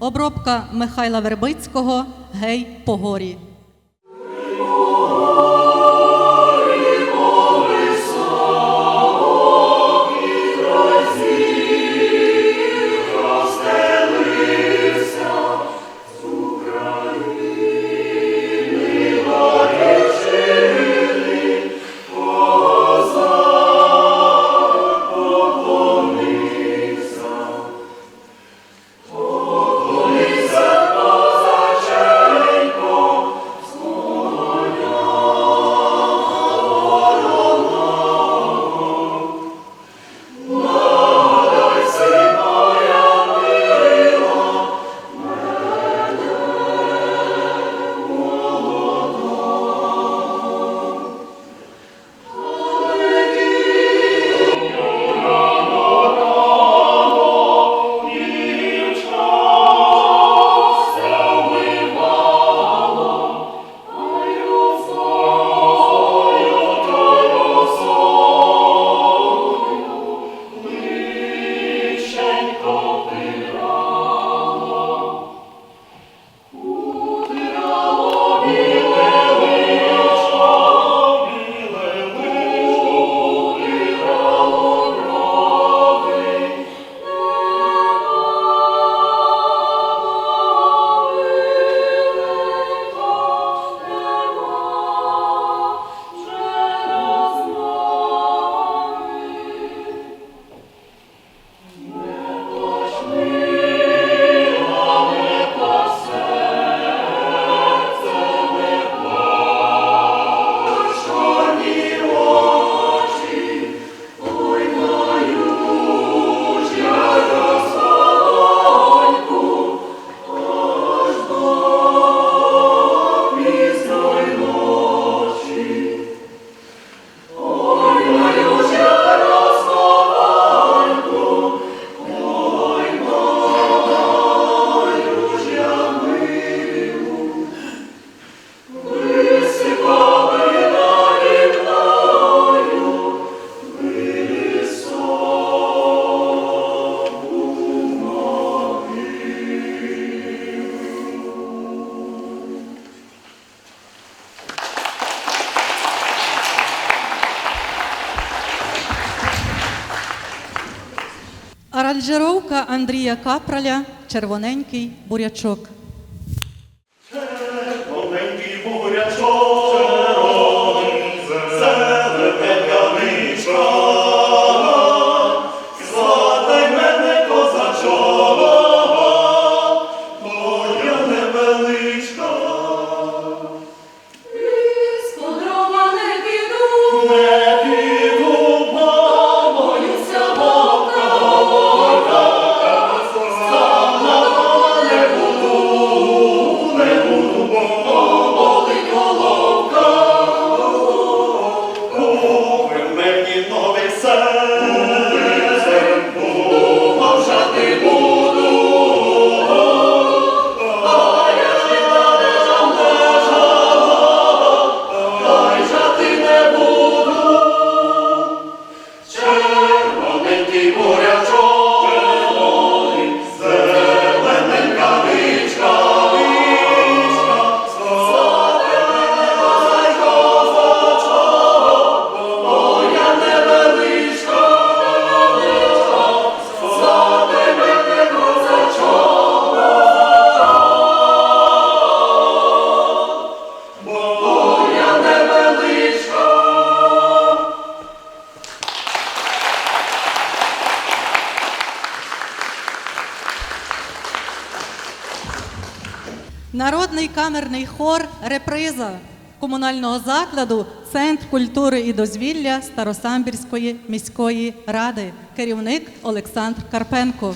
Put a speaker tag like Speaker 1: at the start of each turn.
Speaker 1: Обробка Михайла Вербицького Гей Погорі. Аранжировка Андрія Капраля Червоненький бурячок. Народний камерний хор реприза комунального закладу, Центр культури і дозвілля Старосамбірської міської ради, керівник Олександр Карпенко.